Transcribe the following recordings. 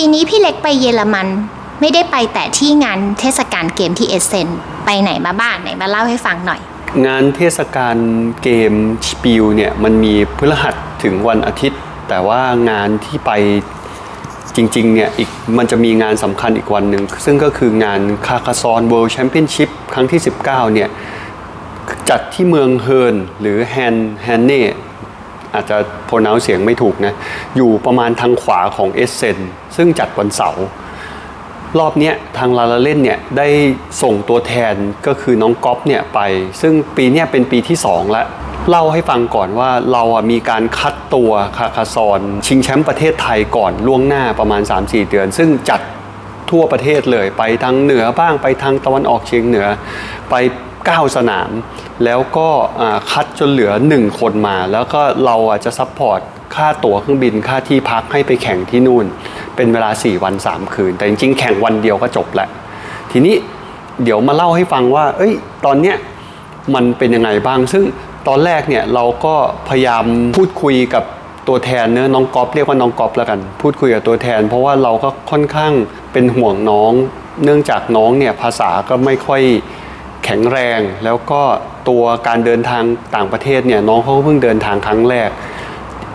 ปีนี้พี่เล็กไปเยอรมัน ไม่ได้ไปแต่ที่งานเทศกาลเกมที่เอเซนไปไหนมาบ้างไหนมาเล่าให้ฟังหน่อย งานเทศกาลเกมสปิลเนี่ยมันมีพฤหัสถึงวันอาทิตย์ แต่ว่างานที่ไปจริงๆเนี่ยอีกมันจะมีงานสำคัญอีกวันหนึ่ง ซึ่งก็คืองานคาคาซอนเวิลด์แชมเปี้ยนชิพครั้งที่ 19เนี่ยจัดที่เมืองเฮิร์นหรือแฮนแฮนเน่ อาจจะโพนาวเสียงไม่ถูกนะ อยู่ประมาณทางขวาของเอเซนซึ่งจัดวันเสาร์รอบเนี้ยทางลาลาเล่นเนี่ยได้ส่งตัวแทนก็คือน้องก๊อฟเนี่ยไป ซึ่งปีเนี้ยเป็นปีที่ 2 แล้ว เล่าให้ฟังก่อนว่าเราอะมีการคัดตัวคาคาซอน ชิงแชมป์ประเทศไทยก่อนล่วงหน้าประมาณ 3-4 เดือน ซึ่งจัดทั่วประเทศเลยไปทางเหนือบ้างไปทางตะวันออกเฉียงเหนือ ไป 9 สนาม แล้วก็คัดจนเหลือ 1 คนมา แล้วก็เราจะซัพพอร์ตค่าตั๋วเครื่องบินค่าที่พักให้ไปแข่งที่นู่น เป็นเวลา 4 วัน 3 คืน แต่จริงๆ แข่งวันเดียวก็จบแหละ ทีนี้เดี๋ยวมาเล่าให้ฟังว่า เอ้ย ตอนเนี้ยมันเป็นยังไงบ้าง ซึ่งตอนแรกเนี่ยเราก็พยายามพูดคุยกับตัวแทนเนื้อน้องก๊อฟเรียกว่าน้องก๊อฟแล้วกัน พูดคุยกับตัวแทน เพราะว่าเราก็ค่อนข้างเป็นห่วงน้อง เนื่องจากน้องเนี่ยภาษาก็ไม่ค่อย แข็งแรง แล้วก็ตัวการเดินทางต่างประเทศเนี่ยน้องเขาก็เพิ่งเดินทางครั้งแรก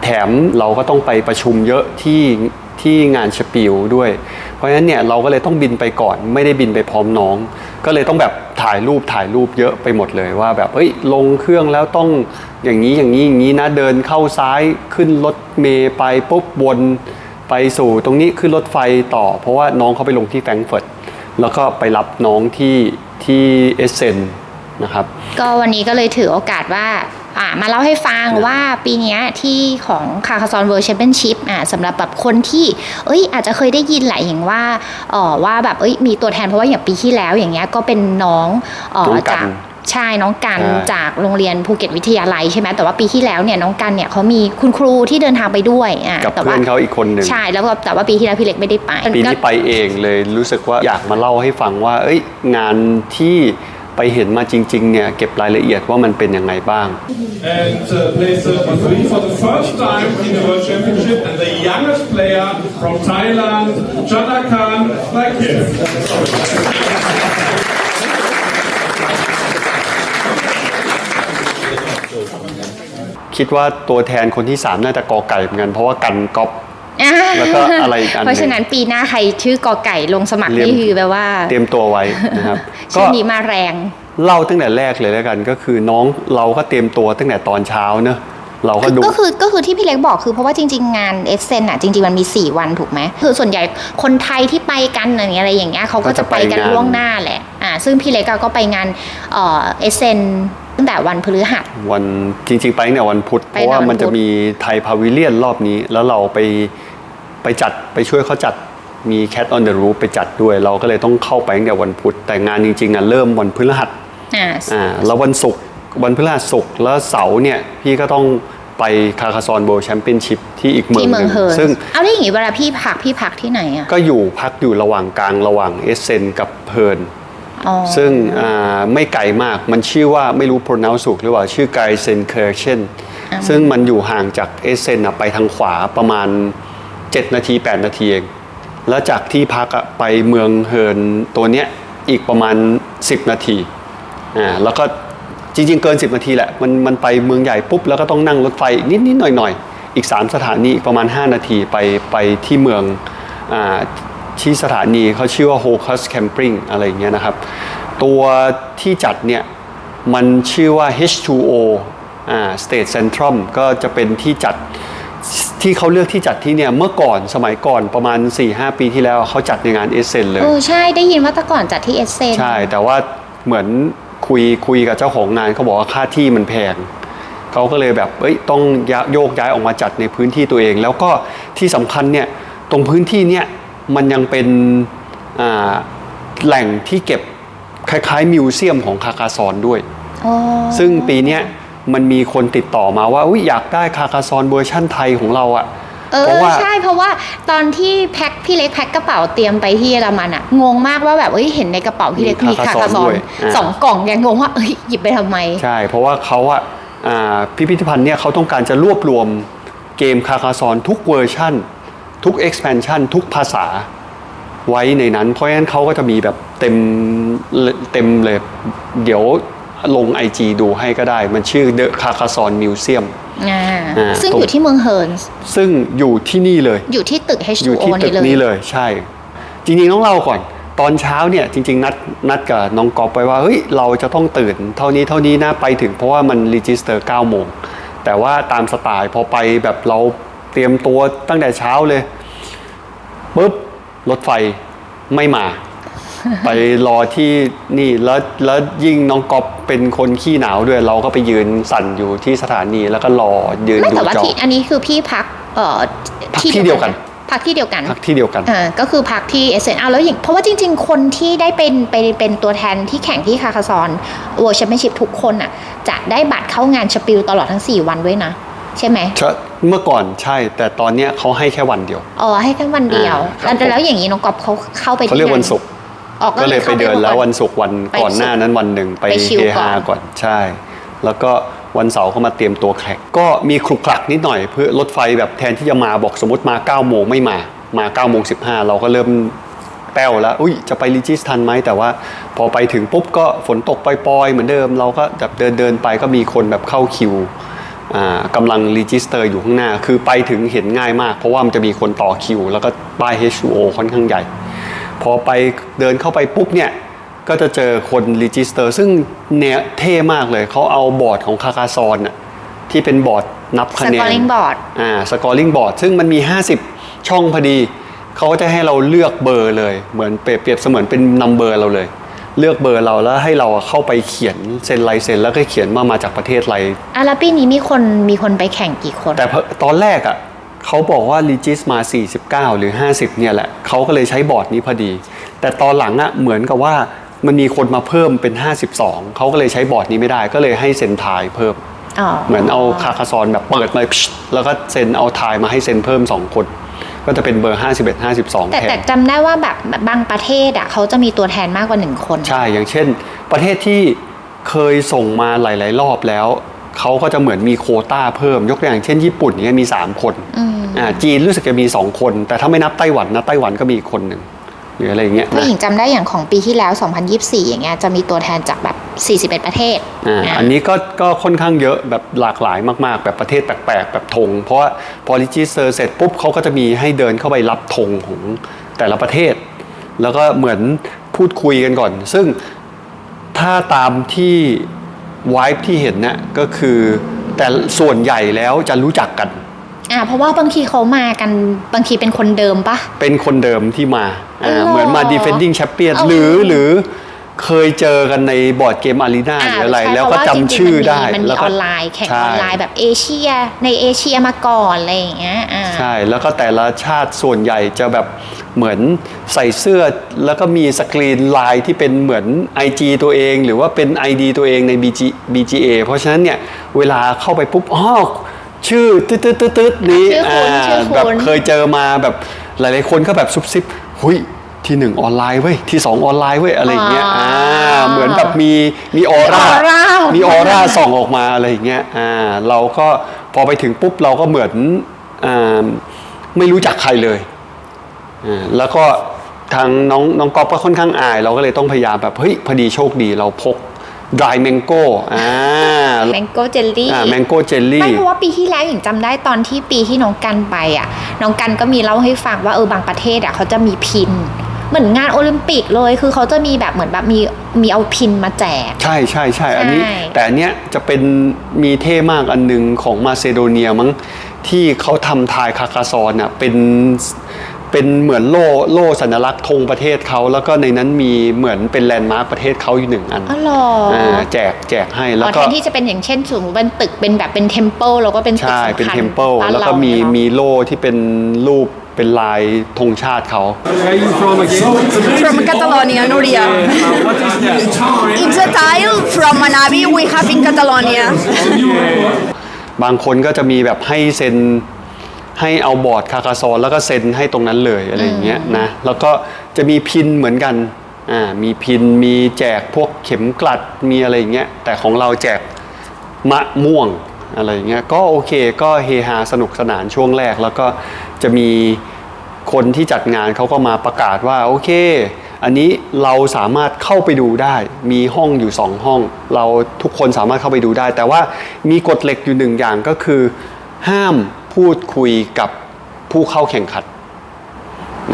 แถมเราก็ต้องไปประชุมเยอะที่ที่งานสปิลด้วย เพราะฉะนั้นเนี่ยเราก็เลยต้องบินไปก่อน ไม่ได้บินไปพร้อมน้อง ก็เลยต้องแบบถ่ายรูปถ่ายรูปเยอะไปหมดเลยว่าแบบเอ้ยลงเครื่องแล้วต้องอย่างนี้อย่างนี้อย่างนี้นะเดินเข้าซ้ายขึ้นรถเมย์ไปปุ๊บวนไปสู่ตรงนี้ขึ้นรถไฟต่อ เพราะว่าน้องเขาไปลงที่แฟรงก์เฟิร์ต แล้วก็ไปรับน้องที่ที่เอเซนนะครับ ก็วันนี้ก็เลยถือโอกาสว่าอ่ามาเล่าให้ฟังว่าปีเนี้ยที่ของคาคาซอนเวิลด์แชมเปี้ยนชิพอ่าสำหรับแบบคนที่ เอ้ย อาจจะเคยได้ยินแหละอย่างว่าเออว่าแบบเอ้ยมีตัวแทนเพราะว่าอย่างปีที่แล้วอย่างเงี้ยก็เป็นน้องเออน้องกันจาก ใช่น้องกันอ่าจากโรงเรียนภูเก็ตวิทยาลัยใช่ไหมแต่ว่าปีที่แล้วเนี่ยน้องกันเนี่ยเขามีคุณครูที่เดินทางไปด้วยอ่ากับแต่เพื่ว่าอนเขาอีกคนหนึ่ง ใช่แล้วก็แต่ว่าปีที่แล้วพี่เล็กไม่ได้ไปปีนี้ไปเองเลยรู้สึกว่าอยากมาเล่าให้ฟังว่า เอ้ย งานที่ไปเห็นมาจริง ๆ เนี่ย เก็บรายละเอียดว่ามันเป็นยังไงบ้าง and uh, plays server three for the first time in the World Championship and the youngest player from Thailand, Chanakan Nakif. คิดว่าตัวแทนคนที่ 3 น่าจะกอไก่เหมือนกัน เพราะว่ากันก๊อปอ่าแล้วก็อะไรอีกอันหนึ่งเพราะฉะนั้นปีหน้าใครชื่อกอไก่ลงสมัครเรียมนี่คือแปลว่า เตรียมตัวไว้นะครับก็ชื่อนี้มาแรงเล่าตั้งแต่แรกเลยแล้วกัน ก็คือน้องเราก็เตรียมตัวตั้งแต่ตอนเช้าเนอะเราก็ดูก็คือก็คือที่พี่เล็กบอกคือเพราะว่าจริง ๆ งานเอเซนอะจริง ๆ มันมี 4 วันถูกไหมคือส่วนใหญ่คนไทยที่ไปกันอะไรอย่างเงี้ยเขาก็จะไปกันก็จะไปงานล่วงหน้าแหละอ่าซึ่งพี่เล็กก็ไปงานเอ่อเอเซน ตั้งแต่วันพฤหัส วันจริงๆ ไปตั้งแต่วันพุธไปเพราะว่าตั้งแต่วันมันจะพุธมีไทยพาวิเลียนรอบนี้ แล้วเราไปไปจัดไปช่วยเขาจัดมี Cat on the Roof ไปจัดด้วย เราก็เลยต้องเข้าไปตั้งแต่วันพุธแต่งานจริงๆอะเริ่มวันพฤหัสอ่าอ่าแล้ววันศุกร์วันพฤหัสศุกร์แล้วเสาร์เนี่ยพี่ก็ต้องไปคาคาซอนโบแชมเปี้ยนชิพที่อีกเมืองที่หเมืองนึ่งเฮิร์นซึ่งเอาได้อย่างงี้เวลาพี่พักพี่พักที่ไหนอะก็อยู่พักอยู่ระหว่างกลางระหว่างเอเซนกับเพิร์นอ๋อ ซึ่งอ่าไม่ไกลมากมันชื่อว่าไม่รู้ pronounce ถูกหรือเปล่า ชื่อไกเซนเคอร์เชนซึ่งมันอยู่ห่างจากเอเซนอะไปทางขวาประมาณ 7 นาที 8 นาทีเอง แล้วจากที่พักอะไปเมืองเฮิร์นตัวเนี้ยอีกประมาณ 10 นาทีอ่าแล้วก็จริง ๆ เกิน 10 นาทีแหละ มันมันไปเมืองใหญ่ปุ๊บ แล้วก็ต้องนั่งรถไฟนิดนิดๆหน่อยหน่อยๆอีก 3 สถานีอีกประมาณ 5 นาทีไปไปที่เมืองอ่า ที่สถานีเขาชื่อว่า h o c u s Camping อะไรอย่างเงี้ยนะครับ ตัวที่จัดเนี่ยมันชื่อว่า H2O อ่า State Centrum ก็จะเป็นที่จัดที่เขาเลือกที่จัดที่เนี่ยเมื่อก่อนสมัยก่อนประมาณ 4-5 ปีที่แล้วเขาจัดในงานเอเซนเลยเออใช่ได้ยินว่าแต่ก่อนจัดที่เอเซนใช่ แต่ว่าเหมือนคุยคุยกับเจ้าของงานเขาบอกว่าค่าที่มันแพงเขาก็เลยแบบเอ้ยต้องยะโยกย้ายออกมาจัดในพื้นที่ตัวเอง แล้วก็ที่สำคัญเนี่ยตรงพื้นที่เนี่ย มันยังเป็นอ่าแหล่งที่เก็บคล้ายๆมิวเซียมของคาคาซอนด้วยอ๋อซึ่งปีเนี้ยมันมีคนติดต่อมาว่าอยอยากได้คาคาซอนเวอร์ชั่นไทยของเราอะเอเพอราะว่าใช่เพราะว่าตอนที่แพ็คพี่เล็กแพ็คกระเป๋าเตรียมไปที่เยอรมันอะงงมากว่าแบบเอ้ยเห็นในกระเป๋าพี่เล็กมีมีคาคาคาคาซซออนนด้วยอ่าสองกล่องยังงงว่าเอ้ยหยิบไปทำไม ใช่ เพราะว่าเขาอะอ่าพิพิธภัณฑ์เนี่ยเขาต้องการจะรวบรวมเกมคาคาซอนทุกเวอร์ชั่น ทุก expansion ทุกภาษาไว้ในนั้น เพราะฉะนั้นเขาก็จะมีแบบเต็มเต็มเลย เดี๋ยวลง IG ดูให้ก็ได้ มันชื่อ The Carcassonne Museum อ่าอ่าซึ่งตรงอยู่ที่เมืองเฮิร์นส์ซึ่งอยู่ที่นี่เลย อยู่ที่ตึกอยู่ H2O ที่ตึนี่กเลยนี้เลย ใช่ จริงๆต้องเล่าก่อน ตอนเช้าเนี่ยจริง ๆ นัดนัดกับน้องกอฟไปว่า เฮ้ย เราจะต้องตื่น เท่านี้เท่านี้นะไปถึงเพราะว่ามันรีจิสเตอร์9โมง แต่ว่าตามสไตล์พอไปแบบเรา เตรียมตัวตั้งแต่เช้าเลยปุ๊บรถไฟไม่มา ไปรอที่นี่แล้วแล้วยิ่งน้องก๊อฟเป็นคนขี้หนาวด้วย เราก็ไปยืนสั่นอยู่ที่สถานีแล้วก็รอยืนไม่ดูแต่ว่าจอที่อันนี้คือพี่พักเอ่อพักที่เดียวกันพักที่เดียวกันพักที่เดียวกันอ่าก็คือพักที่เอเซนเอาแล้วอย่างเพราะว่าจริง ๆ คนที่ได้เป็นไปเป็นตัวแทนที่แข่งที่คาคาซอนเวิร์ชแชมเปี้ยนชิพทุกคนอะจะได้บัตรเข้างานสปิลตลอดทั้ง 4 วันด้วยนะ ใช่ไหมใช่เมื่อก่อนใช่ แต่ตอนเนี้ยเขาให้แค่วันเดียว อ๋อ ให้แค่วันเดียวอ่าครับแล้วแล้วอย่างนี้น้องกอบเขาเข้าไปเขาเรียกวันศุกร์ออกก็เลยไปเดินแล้ววันศุกร์ศุกร์วันไปก่อนหน้านั้นวันหนึ่งไปไปชิลเฮก่อนฮาก่อนใช่ แล้วก็วันเสาร์เขามาเตรียมตัวแข่งก็มีคลุกคลักนิดหน่อยเพื่อรถไฟแบบแทนที่จะมาบอกสมมติมา9ก้าโมงไม่มามา9ก้าโมงสิเราก็เริ่มแป้วแล้วอุ้ยจะไปรีจิสทันไหมแต่ว่าพอไปถึงปุ๊บก็ฝนตกปล่อยๆ เหมือนเดิม เราก็แบบเดินเดินๆไปก็มีคนแบบเข้าคิวอ่า กำลังรีจิสเตอร์อยู่ข้างหน้า คือไปถึงเห็นง่ายมาก เพราะว่ามันจะมีคนต่อคิว แล้วก็ป้าย H2O ค่อนข้างใหญ่ พอไปเดินเข้าไปปุ๊บเนี่ย ก็จะเจอคนรีจิสเตอร์ ซึ่งเนี่ยเท่มากเลย เขาเอาบอร์ดของคาคาซอนน่ะที่เป็นบอร์ดนับสคะแนกอร์นลิงบอร์ดอ่าสกอร์ลิงบอร์ดซึ่งมันมี 50 ช่องพอดี เขาก็จะให้เราเลือกเบอร์เลย เหมือนเปรียบเปรียบเสมือนเป็นนัมเบอร์เราเลย เลือกเบอร์เราแล้วให้เราเข้าไปเขียนเซ็นลายเซ็นแล้วก็เขียนว่ามาจากประเทศอะไรอะแล้วปีนี้มีคนมีคนไปแข่งกี่คน แต่พอตอนแรกอะเขาบอกว่ารีจิสมา 49 หรือ 50 เนี่ยแหละเขาก็เลยใช้บอร์ดนี้พอดี แต่ตอนหลังอะเหมือนกับว่ามันมีคนมาเพิ่มเป็น 52 เขาก็เลยใช้บอร์ดนี้ไม่ได้ ก็เลยให้เซ็นทายเพิ่มอ๋อเหมือนเอาคาคาซอนแบบเปิดมาพิชแล้วก็เซ็นเอาทายมาให้เซ็นเพิ่ม 2 คน ก็จะเป็นเบอร์ 51 52แต่แทแต่นจำได้ว่าแบบบางประเทศอะเขาจะมีตัวแทนมากกว่าหนึ่งคน ใช่ อย่างเช่น ประเทศที่เคยส่งมาหลาย ๆ รอบแล้ว เขาก็จะเหมือนมีโควต้าเพิ่ม ยกตัวอย่างเช่นญี่ปุ่นเนี่ยมี 3 คนอ่าจีนรู้สึกจะมี 2 คน แต่ถ้าไม่นับไต้หวันนะไต้หวันก็มีอีกคนหนึ่ง หรืออะไรอย่างเงี้ยผู้นะหญิงจำได้อย่างของปีที่แล้ว 2024 อย่างเงี้ยจะมีตัวแทนจากแบบ 41 ประเทศอ่าอะอันนี้ก็ก็ค่อนข้างเยอะแบบหลากหลายมาก ๆ แบบประเทศแปลก ๆ แบบธงเพราะว่าพอริจิสเตอร์เสร็จปุ๊บเขาก็จะมีให้เดินเข้าไปรับธงของแต่ละประเทศ แล้วก็เหมือนพูดคุยกันก่อน ซึ่งถ้าตามที่วายที่เห็นนะก็คือแต่ส่วนใหญ่แล้วจะรู้จักกัน อ่าเพราะว่าบางทีเขามากันบางทีเป็นคนเดิมปะเป็นคนเดิมที่มาอ่าอ๋อเหมือนมา defending champion เอาหรือหรือเคยเจอกันในบอร์ดเกมอารีนาหรืออะไรใช่แล้วเพก็ราะว่าจำริงๆชื่อได้มันมีมันมีแล้วอก็อนไลน์แข่งใช่ออนไลน์แบบเอเชียในเอเชียมาก่อนอะไรอย่างเงี้ยอ่าใช่แล้วก็แต่ละชาติส่วนใหญ่จะแบบเหมือนใส่เสื้อแล้วก็มีสกรีนไลน์ที่เป็นเหมือน IG ตัวเอง หรือว่าเป็น ID ตัวเองใน BG BGA เพราะฉะนั้นเนี่ย เวลาเข้าไปปุ๊บอ๋อ ชื่อตืดตืดตืดตืดนี้ชื่อคุณชื่อคุณแบบเคยเจอมาแบบหลายๆคนก็แบบซุบซิบหุยที่หนึ่งออนไลน์เว้ยที่สองออนไลน์เว้ยอะไรอย่างเงี้ยอ่าเหมือนแบบมีมีออร่าออร่า มีออร่าส่องออกมาอะไรอย่างเงี้ยอ่าเราก็พอไปถึงปุ๊บเราก็เหมือนอ่าไม่รู้จักใครเลยอ่าแล้วก็ทางน้องน้องก๊อฟก็ค่อนข้างอาย เราก็เลยต้องพยายามแบบเฮ้ยพอดีโชคดีเราพก dry mango อ่า แมงโก้เจลลี่ อ่า mango jelly ไม่เพราะว่าปีที่แล้วอย่างจำได้ตอนที่ปีที่น้องกันไปอะ น้องกันก็มีเล่าให้ฟังว่าเออบางประเทศอะเขาจะมีพิน เหมือนงานโอลิมปิกเลย คือเขาจะมีแบบเหมือนแบบมีมีเอาพินมาแจก ใช่ใช่ใช่อันนี้ ใช่ แต่อันเนี้ยจะเป็นมีเท่มากอันหนึงของมาซิโดเนียมั้งที่เขาทำทายคาคาซอนอะเป็น เป็นเหมือนโล่โล่สัญลักษณ์ธงประเทศเขาแล้วก็ในนั้นมีเหมือนเป็นแลนด์มาร์คประเทศเขาอยู่หนึ่งอันอ๋อเหรอออ่าแจกแจกให้แล้วอ๋อก็ แทนที่จะเป็นอย่างเช่นสมมติเป็นตึกเป็นแบบเป็นเทมเพิลแล้วก็เป็นตึกใช่ สำคัญเป็นเทมเพิลบ้านแล้วก็เรามีเนี่ยเนอะ มีโล่ที่เป็นรูปเป็นลายธงชาติเขา Where are you from again? From Catalonia, Nuria. What is the time? It's a tile from Manabi we have in Catalonia. บางคนก็จะมีแบบให้เซ็น ให้เอาบอร์ดคาคาซอนแล้วก็เซ็นให้ตรงนั้นเลยอะไรอย่างเงี้ยนะแล้วก็จะมีพินเหมือนกันอ่ามีพินมีแจกพวกเข็มกลัดมีอะไรอย่างเงี้ยแต่ของเราแจกมะม่วงอะไรอย่างเงี้ยก็โอเคก็เฮฮาสนุกสนานช่วงแรก แล้วก็จะมีคนที่จัดงานเขาก็มาประกาศว่าโอเค อันนี้เราสามารถเข้าไปดูได้ มีห้องอยู่สองห้อง เราทุกคนสามารถเข้าไปดูได้ แต่ว่ามีกฎเหล็กอยู่หนึ่งอย่างก็คือ ห้าม พูดคุยกับผู้เข้าแข่งขัน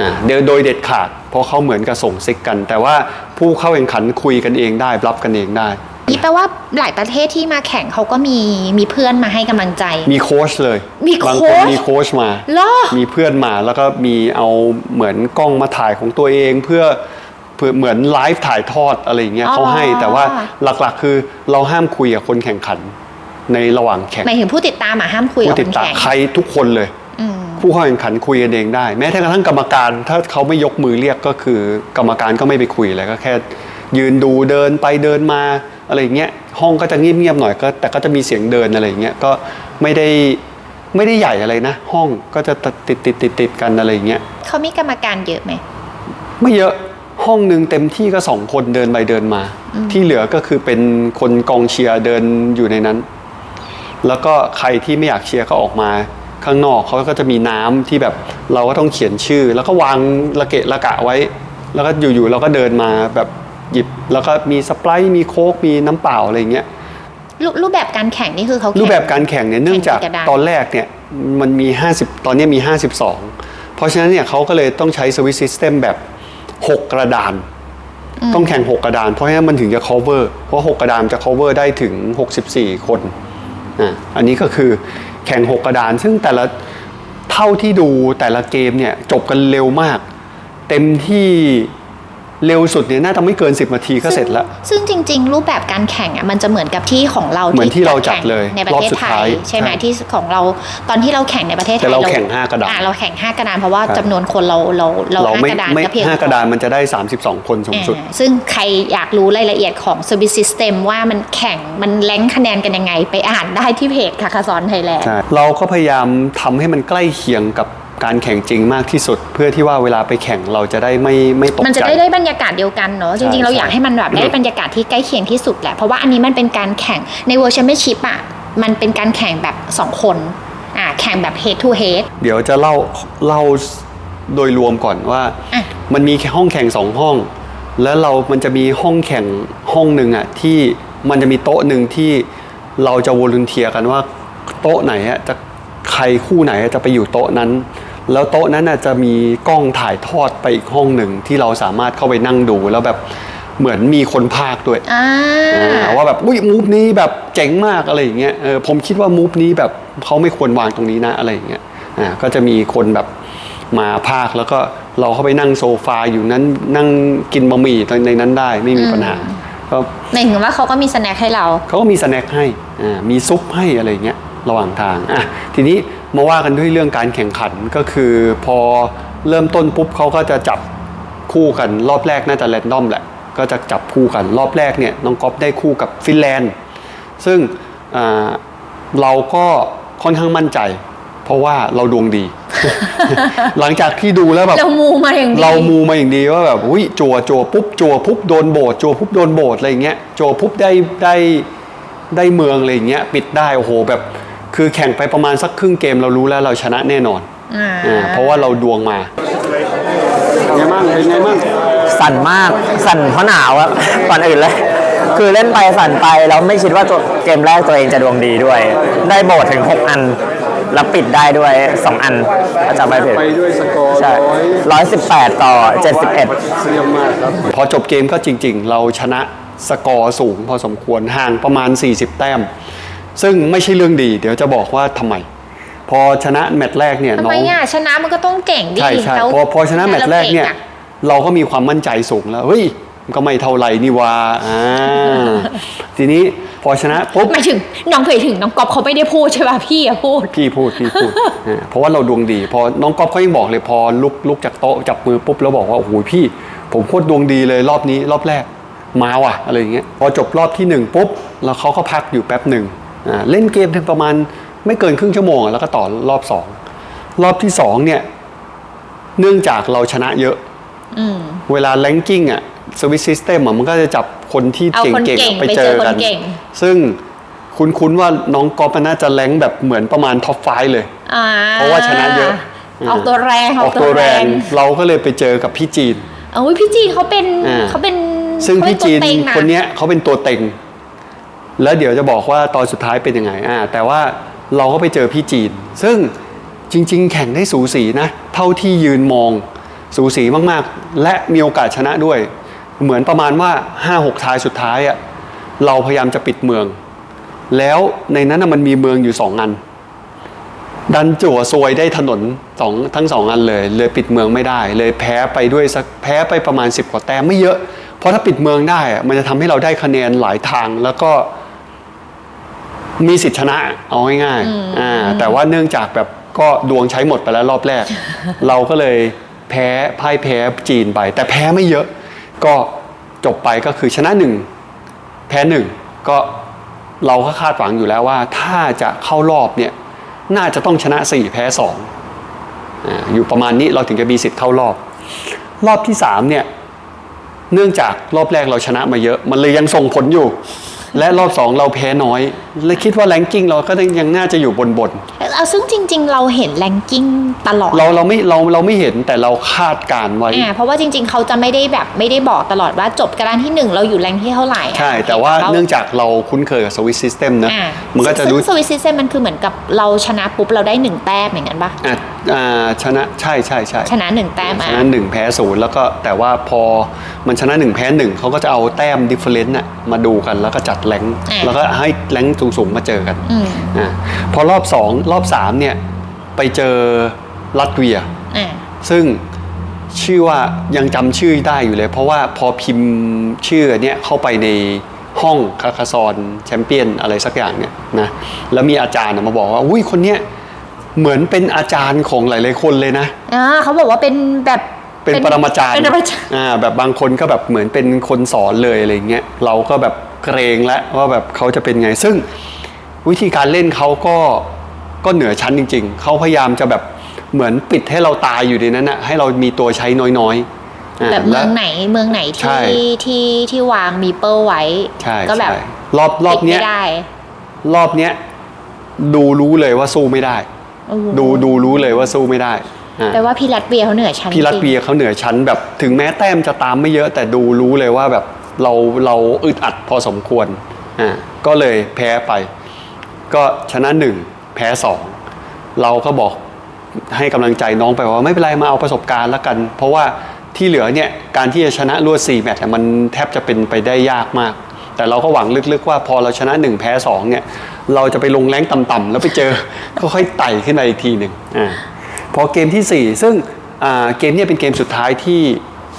นะเดโดยเด็ดขาด เพราะเขาเหมือนกับส่งซิกกัน แต่ว่าผู้เข้าแข่งขันคุยกันเองได้ รับกันเองได้นี่แปลว่าหลายประเทศที่มาแข่งเขาก็มีมีเพื่อนมาให้กำลังใจ มีโค้ชเลย มีโค้ชบางคนมีโค้ชมาเหรอมีเพื่อนมาแล้วก็มีเอาเหมือนกล้องมาถ่ายของตัวเองเพื่อเพื่อเหมือนไลฟ์ถ่ายทอดอะไรอย่างเงี้ยอ๋อเขาให้แต่ว่าหลักๆคือเราห้ามคุยกับคนแข่งขัน ในระหว่างแข่งหมายถึงผู้ติดตามอะห้ามคุยกับผู้คติดนตามแข่งใครทุกคนเลยอืมผู้เข้าแข่งขันคุยกันเองได้ แม้แต่กระทั่งกรรมการถ้าเขาไม่ยกมือเรียกก็คือ กรรมการก็ไม่ไปคุยอะไรก็แค่ ยืนดูเดินไปเดินมาอะไรอย่างเงี้ยห้องก็จะเงียบๆหน่อยก็ แต่ก็จะมีเสียงเดินอะไรอย่างเงี้ยก็ไม่ได้ไม่ได้ใหญ่อะไรนะ ห้องก็จะติดติดติดติดๆกันอะไรอย่างเงี้ยเขามีกรรมการเยอะไหมไม่เยอะห้องหนึ่งเต็มที่ก็สองคนเดินไปเดินมา ที่เหลือก็คือเป็นคนกองเชียร์เดินอยู่ในนั้น แล้วก็ใครที่ไม่อยากเชียร์ก็ออกมา ข้างนอกเขาก็จะมีน้ำที่แบบเราก็ต้องเขียนชื่อ แล้วก็วางระเกะระกะไว้ แล้วก็อยู่ๆเราก็เดินมาแบบหยิบ แล้วก็มีสไปรท์มีโค้กมีน้ำเปล่าอะไรอย่างเงี้ยรูรูปแบบการแข่งนี่คือเขาแข่งรูปแบบการแข่งเนี่ยเนื่องจากแข่งกี่กระดานตอนแรกเนี่ยมันมี 50 ตอนเนี้ยมี 52 เพราะฉะนั้นเนี่ยเขาก็เลยต้องใช้สวิตซิสเต็มแบบ 6 กระดาน ต้องแข่ง 6 กระดาน เพราะฉะนั้นมันถึงจะ cover เพราะ 6 กระดานจะ cover ได้ถึง 64 คน อันนี้ก็คือแข่ง 6 กระดาน ซึ่งแต่ละเท่าที่ดูแต่ละเกมเนี่ยจบกันเร็วมาก เต็มที่ เร็วสุดเนี่ยน่าจะไม่เกิน 10นาทีก็เสร็จแล้ว ซึ่งจริง ๆ รูปแบบการแข่งอะมันจะเหมือนกับที่ของเราเหมือนที่เราจัดแข่งเลยในประเทศรอบสุดไทท้ายยใช่ไหมใช่ที่ของเราตอนที่เราแข่งในประเทศไทยแต่เราแข่งห้ากระดานอ่เราแข่งห้ากระดานเพราะว่าใช่จำนวนคนเราเราเราเราห้าไม่กระดานไม่ก็เพียงห้ากระดานมันจะได้ 32 คนสูงสุดอ่าซึ่งใครอยากรู้รายละเอียดของ Service System ว่ามันแข่งมันแรงคะแนนกันยังไง ไปอ่านได้ที่เพจคาคาซอนไทยแลนด์ใช่เราก็พยายามทำให้มันใกล้เคียงกับ การแข่งจริงมากที่สุด เพื่อที่ว่าเวลาไปแข่งเราจะได้ไม่ไม่ตกใจมันจะได้ได้บรรยากาศเดียวกันเนาะจริงๆเราอยากให้มันแบบได้บรรยากาศที่ใกล้เคียงที่สุดแหละเพราะว่าอันนี้มันเป็นการแข่งใน World Championship อะมันเป็นการแข่งแบบ 2 คนอ่าแข่งแบบ head to head เดี๋ยวจะเล่าเล่าโดยรวมก่อนว่าอะมันมีแค่ห้องแข่งสองห้อง แล้วเรามันจะมีห้องแข่งห้องหนึ่งอะที่มันจะมีโต๊ะหนึ่งที่เราจะวอลุนเทียกันว่าโต๊ะไหนอะจะใครคู่ไหนอะจะไปอยู่โต๊ะนั้น แล้วโต๊ะนั้นน่ะจะมีกล้องถ่ายทอดไปอีกห้องหนึ่งที่เราสามารถเข้าไปนั่งดูแล้วแบบเหมือนมีคนพากย์ด้วยอ่าอ่าว่าแบบอุ้ยมูฟนี้แบบเจ๋งมากอะไรอย่างเงี้ยเออผมคิดว่ามูฟนี้แบบเขาไม่ควรวางตรงนี้นะอะไรอย่างเงี้ยอ่าก็จะมีคนแบบมาพากย์แล้วก็เราเข้าไปนั่งโซฟาอยู่นั้นนั่งกินบะหมี่ในนั้นได้ไม่มีปัญหาก็หมายถึงว่าเขาก็มีสแน็คให้เราเขาก็มีสแน็คให้อ่ามีซุปให้อะไรอย่างเงี้ย ระหว่างทางอะทีนี้มาว่ากันด้วยเรื่องการแข่งขันก็คือพอเริ่มต้นปุ๊บเขาก็จะจับคู่กันรอบแรกน่าจะแรนดอมแหละ ก็จะจับคู่กันรอบแรกเนี่ยน้องก๊อฟได้คู่กับฟินแลนด์ ซึ่งอ่าเราก็ค่อนข้างมั่นใจ เพราะว่าเราดวงดี หลังจากที่ดูแล้วแบบเรามูมาอย่างดีเรามูมาอย่างดีว่าแบบอุ้ยจัวจัวปุ๊บจัวปุ๊บโดนโบดจัวปุ๊บโดนโบดอะไรอย่างเงี้ยจัวปุ๊บได้ได้ได้เมืองอะไรอย่างเงี้ยปิดได้โอ้โหแบบ คือแข่งไปประมาณสักครึ่งเกมเรารู้แล้วเราชนะแน่นอนอ่าอ่าเพราะว่าเราดวงมาไงบ้างเป็นไงบ้างสั่นมากสั่นเพราะหนาวอะก่อนอื่นเลย คือเล่นไปสั่นไปแล้วไม่คิดว่าตัวเกมแรกตัวเองจะดวงดีด้วย ได้โบสถึง 6 อัน แล้วปิดได้ด้วย 2 อันถ้าจำไม่ผิดไปด้วยสกอร์ใช่ร้อยสิบแปดต่อเจ็ดสิบเอ็ดเยี่ยมมากครับพอจบเกมก็จริง ๆ เราชนะสกอร์สูงพอสมควรห่างประมาณ 40 แต้ม ซึ่งไม่ใช่เรื่องดี เดี๋ยวจะบอกว่าทำไม พอชนะแมตช์แรกเนี่ยทำน้อไมงอะชนะมันก็ต้องเก่งดิใช่ใช่แล้วพอพอชนะแมตช์แรกเนี่ยล้วอะเราก็มีความมั่นใจสูงแล้วเฮ้ยมันก็ไม่เท่าไหร่นี่วาอ่าทีนี้พอชนะปุ๊บหมายถึงน้องเคยถึงน้องก๊อฟเขาไม่ได้พูดใช่ป่ะพี่อะพูดพี่พูดพี่พูดอ่าเพราะว่าเราดวงดี พอน้องก๊อฟเขายังบอกเลยพอลุกลุกจากโต๊ะจับมือปุ๊บแล้วบอกว่าโอ้โหพี่ ผมโคตรดวงดีเลยรอบนี้รอบแรกมาว่ะอะไรอย่างเงี้ยพอจบรอบที่หนึ่งปุ๊บแล้วเขาก็พักอยู่แป๊บหนึ่งอ่า เล่นเกมถึงประมาณไม่เกินครึ่งชั่วโมงอะแล้วก็ต่อรอบสองรอบที่สองเนี่ย เนื่องจากเราชนะเยอะอืมเวลาแ a งกิ้งอะสวิตซิสเต็มอะมันก็จะจับคนที่เอาคนเก่งเก่งๆอะไปไปเจเจออคนกันเก่งซึ่งคุ้นๆว่าน้องก๊อฟมันน่าจะแรงแบบเหมือนประมาณท็อปไฟเลยอ่าเพราะว่าชนะเยอะออกตัวแรงออกตัวแรง เราก็เลยไปเจอกับพี่จีนเอ้ยพี่จีนเขาเป็นอ่าเขาเป็น ซึ่งเขาเป็พี่จีนตัวเต็งะคนเนี้ยเขาเป็นตัวเต็ง แล้วเดี๋ยวจะบอกว่าตอนสุดท้ายเป็นยังไงอ่าแต่ว่าเราก็ไปเจอพี่จีน ซึ่งจริง ๆ แข่งได้สูสีนะ เท่าที่ยืนมองสูสีมากๆ และมีโอกาสชนะด้วย เหมือนประมาณว่า 5-6 ท้ายสุดท้ายอะเราพยายามจะปิดเมือง แล้วในนั้นมันมีเมืองอยู่สองอัน ดันจั่วซวยได้ถนนสองทั้งสองอันเลย เลยปิดเมืองไม่ได้ เลยแพ้ไปด้วยสักแพ้ไปประมาณ 10 กว่าแต้มไม่เยอะ เพราะถ้าปิดเมืองได้มันจะทำให้เราได้คะแนนหลายทางแล้วก็ มีสิทธิชนะเอาง่ายๆอ่าแต่ว่าเนื่องจากแบบก็ดวงใช้หมดไปแล้วรอบแรก เราก็เลยแพ้พ่ายแพ้จีนไป แต่แพ้ไม่เยอะ ก็จบไปก็คือชนะหนึ่งแพ้หนึ่งก็เราก็คาดหวังอยู่แล้วว่า ถ้าจะเข้ารอบเนี่ยน่าจะต้องชนะ4แพ้2อ่าอยู่ประมาณนี้เราถึงจะมีสิทธิ์เข้ารอบ รอบที่3เนี่ยเนื่องจากรอบแรกเราชนะมาเยอะ มันเลยยังส่งผลอยู่ และรอบ2เราแพ้น้อย และคิดว่าแรงกิ้งเราก็ยังน่าจะอยู่บนบนเอาซึ่งจริง ๆ เราเห็นแรงกิ้งตลอดๆเราเราไม่เราเราไม่เห็นแต่เราคาดการณ์ไว้อ่าเพราะว่าจริง ๆ เขาจะไม่ได้แบบไม่ได้บอกตลอดว่าจบกระดานที่หนึ่งเราอยู่แรงที่เท่าไหร่อะใช่ แต่ว่าเนื่องจากเราคุ้นเคยกับสวิตซิสเต็มนะอ่ามันก็จะรู้ซึ่งสวิตซิสเซมมันคือเหมือนกับเราชนะปุ๊บเราได้หนึ่งแต้มอย่างนั้นปะอะอ่าชนะใช่ใช่ใช่ชนะหนึ่งแต้มชอะนะหนึ่งแพ้ศูนย์แล้วก็แต่ว่าพอมันชนะหนึ่งแพ้หนึ่งเขาก็จะเอาแต้มดิฟเฟอเรนต์น่ะมาดูกันแล้วก็จัดแรงค์แล้วก็ให้แรงค์สูงๆมาเจอกันอืมอ่าพอรอบสองรอบสามเนี่ยไปเจอรัตเวียอ่าซึ่งชื่อว่ายังจำชื่อได้อยู่เลย เพราะว่าพอพิมพ์ชื่อเนี่ยเข้าไปในห้องคาคาซอนแชมเปี้ยนอะไรสักอย่างเนี่ยนะแล้วมีอาจารย์น่ะมาบอกว่าอุ้ยคนเนี้ยเหมือนเป็นอาจารย์ของหลาย ๆ คนเลยนะอ่าเขาบอกว่าเป็นแบบเป็นปรมาจารย์เป็นปรมาจารย์อ่าแบบบางคนก็แบบเหมือนเป็นคนสอนเลยอะไรเงี้ยเราก็แบบ เกรงแล้วว่าแบบเขาจะเป็นไง ซึ่งวิธีการเล่นเขาก็ก็เหนือชั้นจริง ๆ เขาพยายามจะแบบเหมือนปิดให้เราตายอยู่ในนั้นนะให้เรามีตัวใช้น้อยๆาแบบเมืและองไหนเมืองไหนใช่ที่ที่ที่วางมีเปิลไว้ใช่ก็แบบใช่รอบรอบปิดเนี้ยไม่ได้รอบเนี้ยดูรู้เลยว่าสู้ไม่ได้โอ้โหดูดูรู้เลยว่าสู้ไม่ได้อ่าแต่ว่าพี่รัตเวียเขาเหนือชั้นพี่รัตจงเวียเขาเหนือชั้นแบบถึงแม้แต้มจะตามไม่เยอะแต่ดูรู้เลยว่าแบบ เราเราอึดอัดพอสมควรอ่าก็เลยแพ้ไป ก็ชนะหนึ่งแพ้สองเราก็บอกให้กำลังใจน้องไปว่าไม่เป็นไรมาเอาประสบการณ์แล้วกัน เพราะว่าที่เหลือเนี่ยการที่จะชนะรวด4แมตช์มันแทบจะเป็นไปได้ยากมาก แต่เราก็หวังลึกๆว่าพอเราชนะ 1 แพ้ 2 เนี่ย เราจะไปลงแรงต่ำๆแล้วไปเจอ ค่อยๆไต่ขึ้นมาอีกทีหนึ่งอ่าพอเกมทีสี่4 ซึ่งเกมนี้เป็นเกมสุดท้ายที่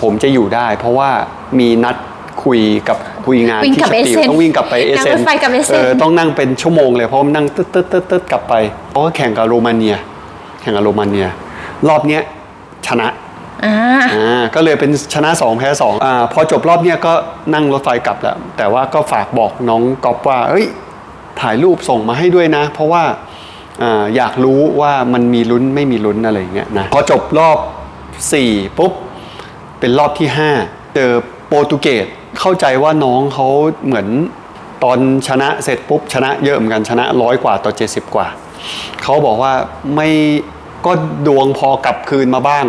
ผมจะอยู่ได้ เพราะว่ามีนัด คุยกับคุยงานวิ่งที่กลับสปิล Essen ต้องวิ่งกลับไปเอนั่งเซรนถไฟกลับ Essen ต้องนั่งเป็นชั่วโมงเลยเพราะมันนั่งตึ๊ดตึ๊ดตึ๊ดตึ๊ดกลับไปเพราะว่าแข่งกับโรมาเนีย แข่งกับโรมาเนีย รอบเนี้ยชนะอ่าอ่าก็เลยเป็นชนะ2แพ้2อ่าพอจบรอบเนี้ยก็นั่งรถไฟกลับแล้ว แต่ว่าก็ฝากบอกน้องก๊อฟว่า เอ้ย ถ่ายรูปส่งมาให้ด้วยนะ เพราะว่าอ่าอยากรู้ว่ามันมีลุ้นไม่มีลุ้นอะไรอย่างเงี้ยนะ พอจบรอบ 4 ปุ๊บ เป็นรอบที่ 5 เจอโปรตุเกส เข้าใจว่าน้องเขาเหมือนตอนชนะเสร็จปุ๊บชนะเยอะเหมือนกันชนะร้อยกว่าต่อ 70 กว่า เขาบอกว่าไม่ก็ดวงพอกลับคืนมาบ้าง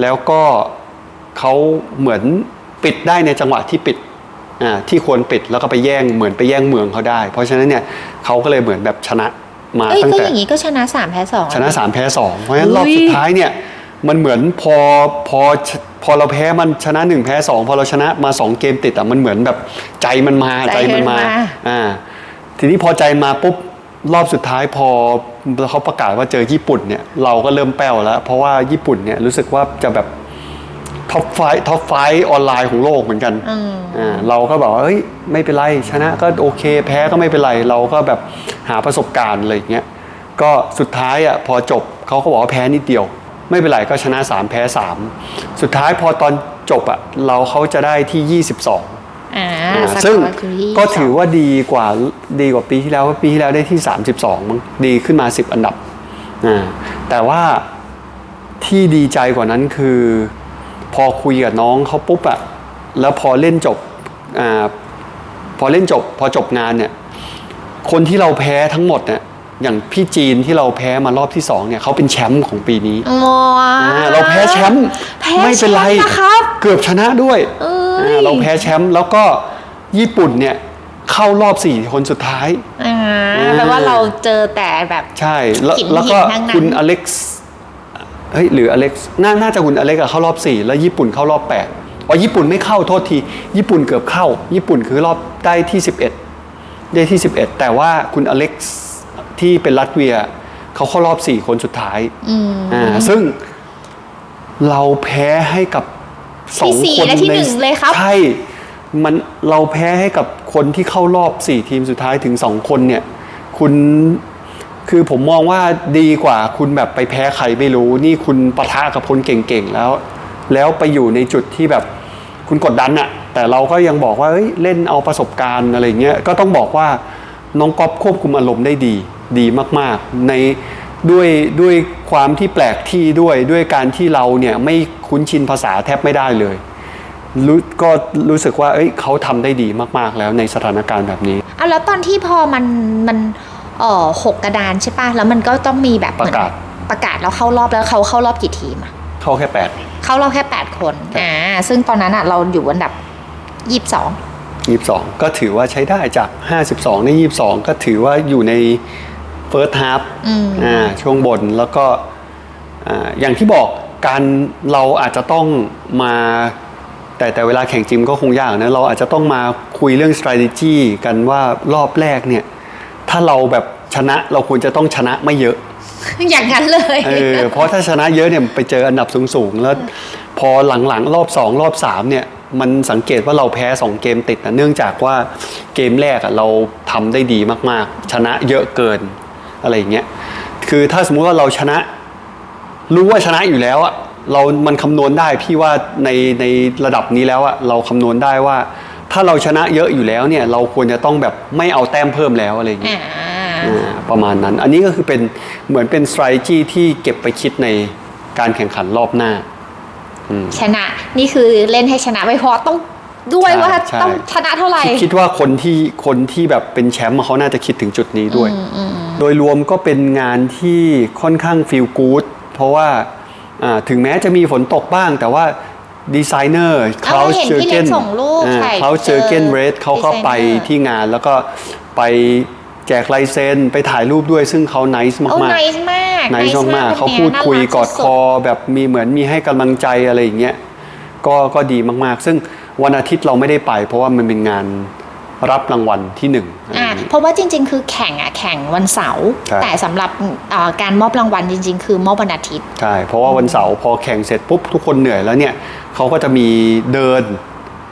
แล้วก็เขาเหมือนปิดได้ในจังหวะที่ปิดอ่าที่ควรปิดแล้วก็ไปแย่งเหมือนไปแย่งเมืองเขาได้ เพราะฉะนั้นเนี่ยเขาก็เลยเหมือนแบบชนะมาเอ้ยตั้งก็แต่อย่างนี้ก็ชนะสามแพ้สองชนะสามแพ้สองเพราะฉะนั้นรอบอุ้ยสุดท้ายเนี่ย มันเหมือนพอพอพอเราแพ้มันชนะหนึ่งแพ้สองพอเราชนะมาสองเกมติดอะมันเหมือนแบบใจมันมาใจมันมาอ่าทีนี้พอใจมาปุ๊บรอบสุดท้ายพอเขาประกาศว่าเจอญี่ปุ่นเนี่ยเราก็เริ่มแป้วแล้ว เพราะว่าญี่ปุ่นเนี่ยรู้สึกว่าจะแบบท็อปไฟท็อปไฟออนไลน์ของโลกเหมือนกันอ่าเราก็บอกว่าเฮ้ยไม่เป็นไรชนะก็โอเคแพ้ก็ไม่เป็นไร เราก็แบบหาประสบการณ์อะไรอย่างเงี้ยก็สุดท้ายอะพอจบเขาก็บอกว่าแพ้นิดเดียว ไม่เป็นไรก็ชนะ 3 แพ้ 3 สุดท้ายพอตอนจบอะเราเขาจะได้ที่ 22อ่าอ่าสกอร์ซึ่งคือที่ก็ถือว่าดีกว่าดีกว่าปีที่แล้วเพราะปีที่แล้วได้ที่ 32มั้งดีขึ้นมา 10 อันดับอ่าแต่ว่าที่ดีใจกว่านั้นคือ พอคุยกับน้องเขาปุ๊บอะแล้วพอเล่นจบอาพอเล่นจบ พอจบงานเนี่ย คนที่เราแพ้ทั้งหมดเนี่ย อย่างพี่จีนที่เราแพ้มารอบที่สองเนี่ยเขาเป็นแชมป์ของปีนี้อ๋ออ่าเราแพ้แชมป์แพ้ไม่เป็นไรแชมป์นะครับ เกือบชนะด้วยเอ้ย อ่าเราแพ้แชมป์แล้วก็ญี่ปุ่นเนี่ยเข้ารอบสี่คนสุดท้าย อ่าอ่าแปลว่าเราเจอแต่แบบ ใช่แล้วหินแล้วก็หินทั้งนั้น คุณอเล็กซ์เฮ้ยหรืออเล็กซ์น่าน่าจะคุณอเล็กซ์อะเข้ารอบสี่แล้วญี่ปุ่นเข้ารอบแปดอ๋อญี่ปุ่นไม่เข้าโทษที ญี่ปุ่นเกือบเข้า ญี่ปุ่นคือรอบได้ที่ 11 ได้ที่ 11 แต่ว่าคุณอเล็กซ์ ที่เป็นรัสเวียเขาเข้ารอบ4คนสุดท้ายอ่าซึ่งเราแพ้ให้กับสองที่สี่คนและที่ในหนึ่งเลยครับ ใช่ มันเราแพ้ให้กับคนที่เข้ารอบ4ทีมสุดท้ายถึง2คนเนี่ย คุณคือผมมองว่าดีกว่าคุณแบบไปแพ้ใครไม่รู้ นี่คุณปะทะกับคนเก่งๆแล้ว แล้วไปอยู่ในจุดที่แบบคุณกดดันอะแต่เราก็ยังบอกว่าเอ้ยเล่นเอาประสบการณ์อะไรเงี้ยก็ต้องบอกว่าน้องก๊อฟควบคุมอารมณ์ได้ดี ดีมากๆ ในด้วยด้วยความที่แปลกที่ด้วยด้วยการที่เราเนี่ยไม่คุ้นชินภาษาแทบไม่ได้เลยรู้ก็รู้สึกว่าเอ้ยเขาทำได้ดีมากๆแล้วในสถานการณ์แบบนี้เอาแล้วตอนที่พอมันมันเอ่อหกกระดานใช่ป่ะแล้วมันก็ต้องมีแบบเหมือนประกาศประกาศแล้วเข้ารอบแล้วเขาเข้ารอบกี่ทีมอะเข้าแค่แปดเข้ารอบแค่8คนครับอ่าซึ่งตอนนั้นอะเราอยู่อันดับ22ยี่สิบสองก็ถือว่าใช้ได้จาก52ใน22ก็ถือว่าอยู่ใน เฟิร์สฮาร์ฟอ่าช่วงบนแล้วก็อ่าอย่างที่บอกการเราอาจจะต้องมา แต่แต่เวลาแข่งจริงก็คงยากนะ เราอาจจะต้องมาคุยเรื่อง strategy กันว่ารอบแรกเนี่ย ถ้าเราแบบชนะเราควรจะต้องชนะไม่เยอะ อย่างนั้นเลยเออเพราะถ้าชนะเยอะเนี่ยไปเจออันดับสูงๆ แล้วพอหลังๆ รอบ 2 รอบ 3 เนี่ย มันสังเกตว่าเราแพ้ 2 เกมติดนะเนื่องจากว่าเกมแรกอะเราทำได้ดีมากๆ ชนะเยอะเกิน อะไรอย่างเงี้ยคือถ้าสมมุติว่าเราชนะ รู้ว่าชนะอยู่แล้วอะเรา มันคำนวณได้พี่ว่าในในระดับนี้แล้วอะเราคำนวณได้ว่า ถ้าเราชนะเยอะอยู่แล้วเนี่ยเราควรจะต้องแบบไม่เอาแต้มเพิ่มแล้วอะไรอย่างเงี้ยอ่าอ่าประมาณนั้น อันนี้ก็คือเป็นเหมือนเป็น strategy ที่เก็บไปคิดในการแข่งขันรอบหน้าชนะนี่คือเล่นให้ชนะไม่พอต้อง ด้วยใช่ว่าใช่ ต้องชนะเท่าไหร่ คิดคิดว่าคนที่คนที่แบบเป็นแชมป์เขาน่าจะคิดถึงจุดนี้ด้วย โดยรวมก็เป็นงานที่ค่อนข้างฟีลกู๊ดเพราะว่าอ่าถึงแม้จะมีฝนตกบ้าง แต่ว่าดีไซเนอร์คลาเอวอเห็นเจอพี่เกเล็กนส่งรูปถ่ายคลาวเจอเกนเจอเรสเขาก็ไป designer ที่งานแล้วก็ไปแจกลายเซ็นไปถ่ายรูปด้วยซึ่งเขาไนส์โอ้มากไนๆส์มากไนท์มากๆเขาพูดคุยกอดคอแบบมีเหมือนมีให้กำลังใจอะไรอย่างเงี้ยก็ก็ดีมากๆ ซึ่ง วันอาทิตย์เราไม่ได้ไป เพราะว่ามันเป็นงานรับรางวัลที่หนึ่งอะไรออ่าย่างงี้เพราะว่าจริง ๆ คือแข่งอะแข่งวันเสาร์ใช่แต่สำหรับอ่าการมอบรางวัลจริง ๆ คือมอบวันอาทิตย์ใช่เพราะว่าวันเสาร์พอแข่งเสร็จปุ๊บทุกคนเหนื่อยแล้วเนี่ยเขาก็จะมีเดิน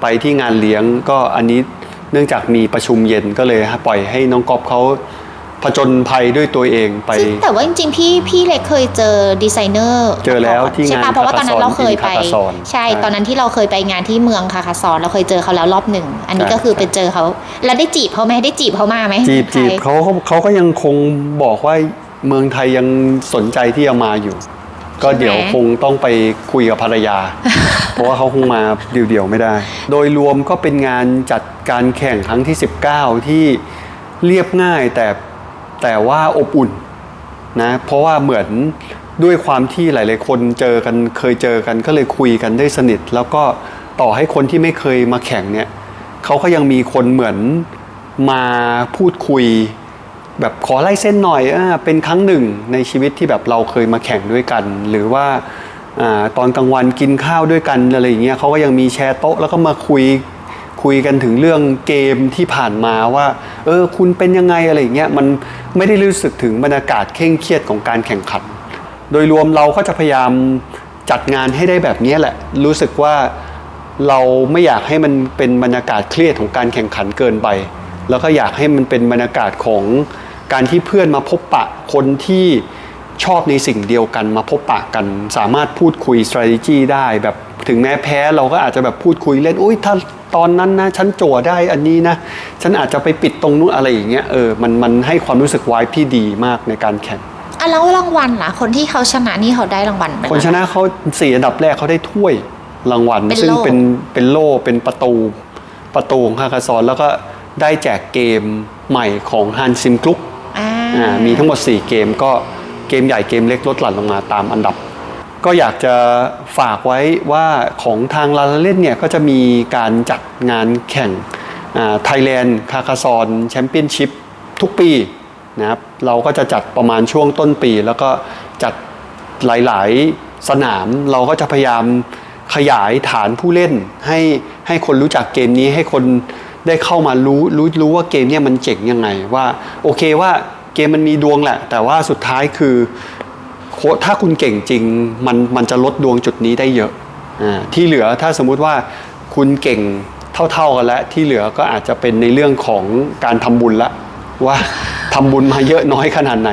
ไปที่งานเลี้ยงก็อันนี้เนื่องจากมีประชุมเย็นก็เลยปล่อยให้น้องกอบเขา ผจญภัยด้วยตัวเองไป ซึ่งแต่ว่าจริงๆ พี่พี่เล็กเคยเจอดีไซเนอร์เจอแล้วที่ใช่งานปะเพราะว่าตอนนั้นเราเคยไปคาคาซอนใช่ใช่ ตอนนั้นที่เราเคยไปงานที่เมืองคาคาซอนเราเคยเจอเขาแล้วรอบหนึ่ง อันนี้ใช่ก็คือใช่ไปเจอเขาแล้วได้จีบเขาไหมได้จีบเขามาไหมจีบจีบใครเขาเขาเขาก็ยังคงบอกว่าเมืองไทยยังสนใจที่จะมาอยู่ ก็เดี๋ยวคงต้องไปคุยกับภรรยา เพราะว่าเขาคงมาเดี่ยวๆไม่ได้ โดยรวมก็เป็นงานจัดการแข่งครั้งที่ 19 ที่เรียบง่ายแต่ แต่ว่าอบอุ่นนะเพราะว่าเหมือนด้วยความที่หลาย ๆ คนเจอกันเคยเจอกันก็เลยคุยกันได้สนิท แล้วก็ต่อให้คนที่ไม่เคยมาแข่งเนี่ยเขาก็ยังมีคนเหมือนมาพูดคุย แบบขอไล่เส้นหน่อยอเป็นครั้งหนึ่งในชีวิตที่แบบเราเคยมาแข่งด้วยกัน หรือว่าอาตอนกลางวันกินข้าวด้วยกันอะไรอย่างเงี้ยเขาก็ยังมีแชร์โต๊ะแล้วก็มาคุย คุยกันถึงเรื่องเกมที่ผ่านมาว่า เออ คุณเป็นยังไงอะไรเงี้ยมันไม่ได้รู้สึกถึงบรรยากาศเคร่งเครียดของการแข่งขัน โดยรวมเราก็จะพยายามจัดงานให้ได้แบบนี้แหละ รู้สึกว่าเราไม่อยากให้มันเป็นบรรยากาศเครียดของการแข่งขันเกินไป แล้วก็อยากให้มันเป็นบรรยากาศของการที่เพื่อนมาพบปะคนที่ชอบในสิ่งเดียวกันมาพบปะกัน สามารถพูดคุย strategy ได้แบบถึงแม้แพ้เราก็อาจจะแบบพูดคุยเล่นอุ้ยถ้า ตอนนั้นนะฉันจั่วได้อันนี้นะ ฉันอาจจะไปปิดตรงนู้นอะไรอย่างเงี้ยเออมันมันให้ความรู้สึกวายที่ดีมากในการแข่งอะแล้วรางวัลล่ะ คนที่เขาชนะนี่เขาได้รางวัลไหมคนชนะเขาสี่อันดับแรกเขาได้ถ้วยรางวัลเป็นซึ่งโล่เป็นเป็นโล่เป็นประตูประตูของคาคาซอนแล้วก็ได้แจกเกมใหม่ของฮันซิมกรุ๊ปอ่าอ่ามีทั้งหมด 4 เกมก็เกมใหญ่เกมเล็กลดหลั่นลงมาตามอันดับ ก็อยากจะฝากไว้ว่าของทางลาลาเล่นเนี่ยก็จะมีการจัดงานแข่งไทยแลนด์คาคาซอนแชมเปี้ยนชิพทุกปีนะครับเราก็จะจัดประมาณช่วงต้นปี แล้วก็จัดหลาย ๆ สนามเราก็จะพยายามขยายฐานผู้เล่น ให้ให้คนรู้จักเกมนี้ให้คนได้เข้ามารู้รู้รู้ว่าเกมเนี่ยมันเจ๋งยังไงว่าโอเคว่าเกมมันมีดวงแหละ แต่ว่าสุดท้ายคือ โค้ชถ้าคุณเก่งจริงมันมันจะลดดวงจุดนี้ได้เยอะอ่าที่เหลือถ้าสมมุติว่าคุณเก่งเท่าๆกันแล้วที่เหลือก็อาจจะเป็นในเรื่องของการทำบุญละ ว่าทำบุญมาเยอะน้อยขนาดไหน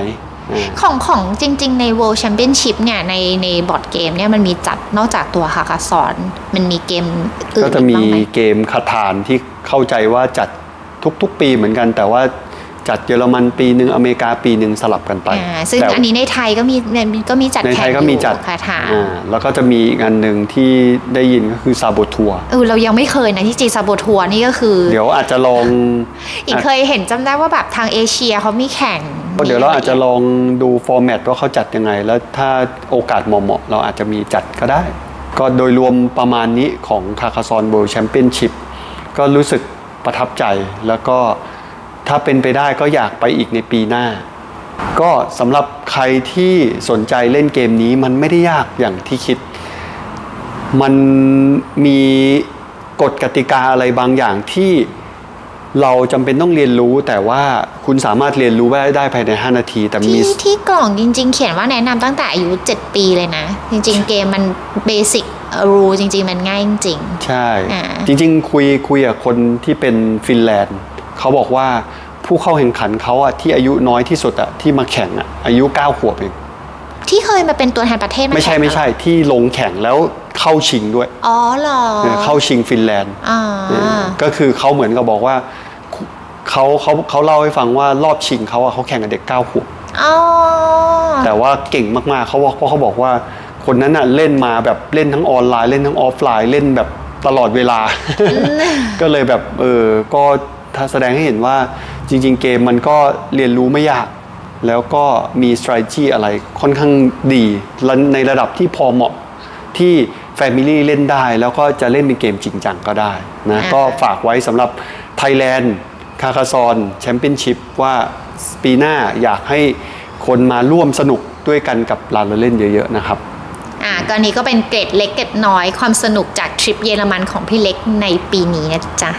อ่าของของจริง ๆ ใน World Championship เนี่ยในในบอร์ดเกมเนี่ยมันมีจัดนอกจากตัวฮากาซอน มันมีเกมอื่นก็จะมีบ้างไหมเกมคาถานที่เข้าใจว่าจัดทุกๆ ปีเหมือนกัน แต่ว่า จัดเยอรมันปีหนึ่งอเมริกาปีหนึ่งสลับกันไปอ่าซึ่งแต่อันนี้ในไทยก็มีก็มีจัดในไทแข่ยงก็มีจัดอยู่คาถาอ่าแล้วก็จะมีอีกอันหนึ่งที่ได้ยินก็คือซาโบทัวเออเรายังไม่เคยนะที่จีซาโบทัวนี่ก็คือ เดี๋ยวอาจจะลองอีกเคยเห็นจำได้ว่าแบบทางเอเชียเขามีแข่งก็เดี๋ยวเราอาจจะลองดูฟอร์แมตว่าเขาจัดยังไง แล้วถ้าโอกาสเหมาะๆเราอาจจะมีจัดก็ได้ ก็โดยรวมประมาณนี้ของคาคาซอนเวิลด์แชมเปี้ยนชิพก็รู้สึกประทับใจแล้วก็ ถ้าเป็นไปได้ก็อยากไปอีกในปีหน้า ก็สำหรับใครที่สนใจเล่นเกมนี้มันไม่ได้ยากอย่างที่คิด มันมีกฎกติกาอะไรบางอย่างที่เราจำเป็นต้องเรียนรู้แต่ว่าคุณสามารถเรียนรู้ได้ได้ภายใน 5 นาที แต่มีที่ที่กล่องจริง ๆ เขียนว่าแนะนำตั้งแต่อายุ 7 ปีเลยนะ จริง ๆ เกมมันเบสิกรูจริง ๆ มันง่ายจริง ใช่อ่าจริง ๆ คุยคุยกับคนที่เป็นฟินแลนด์ เขาบอกว่าผู้เข้าแข่งขันเขาอะที่อายุน้อยที่สุดอะที่มาแข่งอะอายุ 9 ขวบเองๆที่เคยมาเป็นตัวแทนประเทศาไม่ใช่แข่งไม่ใช่ที่ลงแข่งแล้วเข้าชิงด้วยอ๋อเหรอเออเข้าชิงฟินแลนด์ อ่าเออก็คือเขาเหมือนกับบอกว่าเขาเขาเขาเล่าให้ฟังว่ารอบชิงเขาอะเขาแข่งกับเด็กเก้าขวบอ๋อ แต่ว่าเก่งมากๆเขาบอกเพราะเขาบอกว่าคนนั้นน่ะเล่นมาแบบเล่นทั้งออนไลน์เล่นทั้งออฟไลน์เล่นแบบตลอดเวลา ก็เลยแบบเออก็ ถ้าแสดงให้เห็นว่าจริง ๆ เกมมันก็เรียนรู้ไม่ยาก แล้วก็มี strategy อะไรค่อนข้างดีและในระดับที่พอเหมาะที่ Family เล่นได้ แล้วก็จะเล่นเป็นเกมจริงจังก็ได้นะอ่าก็ฝากไว้สำหรับ Thailand คาคาซอนแชมเปี้ยนชิพว่าปีหน้าอยากให้คนมาร่วมสนุกด้วยกันกับลานเราเล่นเยอะๆนะครับอ่าก็อันนี้ก็เป็นเกรดเล็กเกรดน้อยความสนุกจากทริปเยอรมันของพี่เล็กในปีนี้นะจ๊ะ